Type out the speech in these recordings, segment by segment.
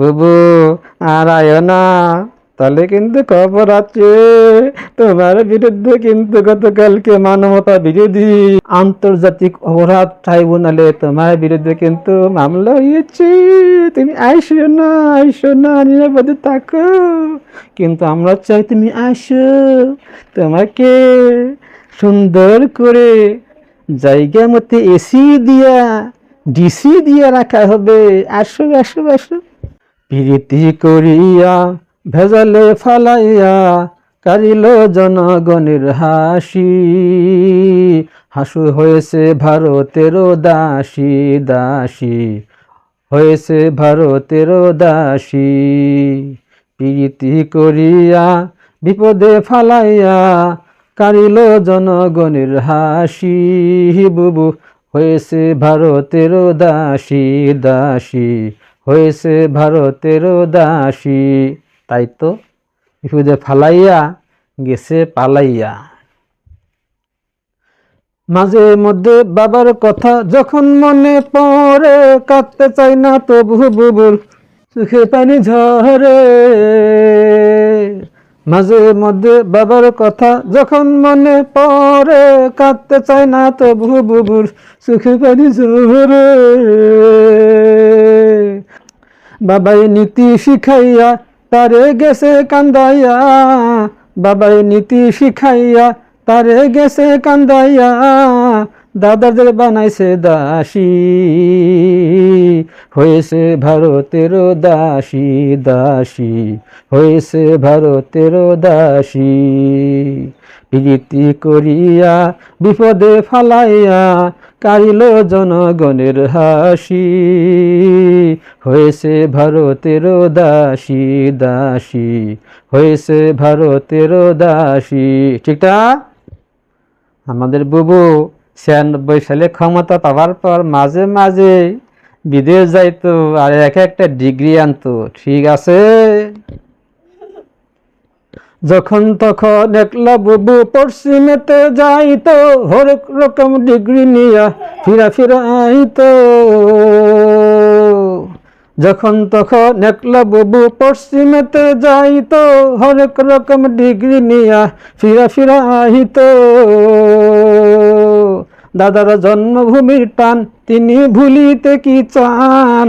বুবু আর আয় না তাহলে কিন্তু খবর আছে। তোমার বিরুদ্ধে কিন্তু গতকালকে মানবতা বিরোধী আন্তর্জাতিক অপরাধ ট্রাইব্যুনালে তোমার বিরুদ্ধে কিন্তু মামলা হয়েছে। তুমি আইসো না আইসো না, নিরাপদে থাকো। কিন্তু আমরা চাই তুমি আসো তোমাকে সুন্দর করে জায়গা মতে এসি দিয়া, ডিসি দিয়া রাখা হবে। আসো আসো আসো। প্রীতি করিয়া, ভেজালে ফালাইয়া কারিল জনগণের হাসি। হাসু হয়েছে ভারতের দাসী দাসী। হয়েছে ভারতের দাসী। প্রীতি করিয়া, বিপদে ফালাইয়া কারিল জনগণের হাসি। বুবু হয়েছে ভারতের দাসী দাসী। হয়েছে ভারতের দাসী। তাই তো? বিপদে ফালাইয়া গেছে, পালাইয়া। মাঝে মধ্যে বাবার কথা যখন মনে পড়ে, কাঁদতে চাই না তবু বুবুর চোখে পানি ঝরে। মাঝে মধ্যে বাবার কথা যখন মনে পড়ে, কাঁদতে চাই না তবু বুবুর চোখে পানি ঝরে। বাবাই নীতি শিখাইয়া, তারে গেছে কান্দাইয়া। বাবাই নীতি শিখাইয়া, তারে গেছে কান্দাইয়া। দাদাদের বানাইছে দাসী, হয়েছে ভারতের দাসী দাসী, হয়েছে ভারতের দাসী। প্রীতি করিয়া, বিপদে ফালাইয়া কারিল জনগণের হাসি, হয়েছে ভারতের দাসী দাসী, হয়েছে ভারতের দাসী। ঠিকটা আমাদের বুবু ছিয়ানব্বই সালে ক্ষমতা পাওয়ার পর মাঝে মাঝে বিদেশ যাইতো আর এক একটা ডিগ্রি আনতো। ঠিক আছে? যখন তখন একলা বুবু পশ্চিমেতে যাইতো, হরেক রকম ডিগ্রি নিয়া ফিরা ফিরা আইতো। যখন তখন একলা বুবু পশ্চিমেতে যাইতো, হরেক রকম ডিগ্রি নিয়া ফিরা ফিরা আইতো। দাদার জন্মভূমির টান তিনি ভুলিতে কি চান?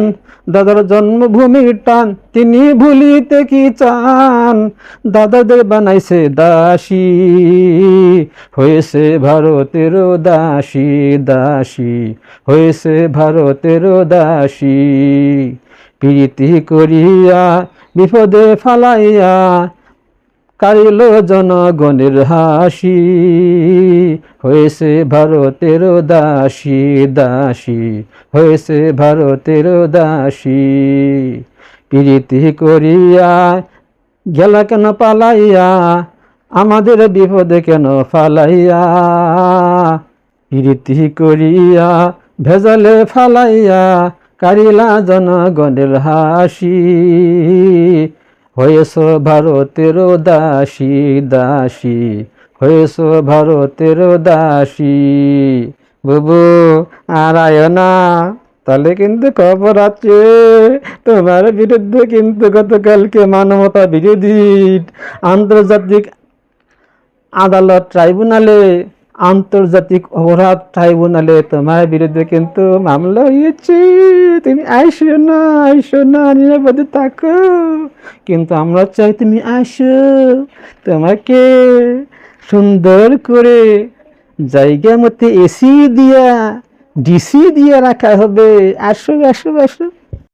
দাদার জন্মভূমির টান, তিনি ভুলিতে কি চান? দাদাদের বানাইছে দাসী, হয়েছে ভারতের দাসী দাসী, হয়েছে ভারতের দাসী। প্রীতি করিয়া বিপদে ফালাইয়া কারিল জনগণের হাসি, হয়েছে ভারতের দাসী দাসী, হয়েছে ভারতের দাসী। প্রীতি করিয়া গেলা কেন পালাইয়া, আমাদের বিপদে কেন ফালাইয়া? প্রীতি করিয়া ভেজালে ফালাইয়া কারিলা জনগণের হাসি হয়েছ ভারতের দাসী দাসী। হয়েছ ভারতের দাসী। বুবু আর না তাহলে কিন্তু খবর আছে। তোমার বিরুদ্ধে কিন্তু গতকালকে মানবতা বিরোধী আন্তর্জাতিক আদালত ট্রাইব্যুনালে আন্তর্জাতিক অপরাধ ট্রাইব্যুনালে তোমার বিরুদ্ধে কিন্তু মামলা হয়েছে। তুমি আইসো না আইসো না, নিরাপদে থাকো। কিন্তু আমরা চাই তুমি আসো তোমাকে সুন্দর করে জায়গা মতে এসি দিয়া, ডিসি দিয়া রাখা হবে। আসো আসো আসো।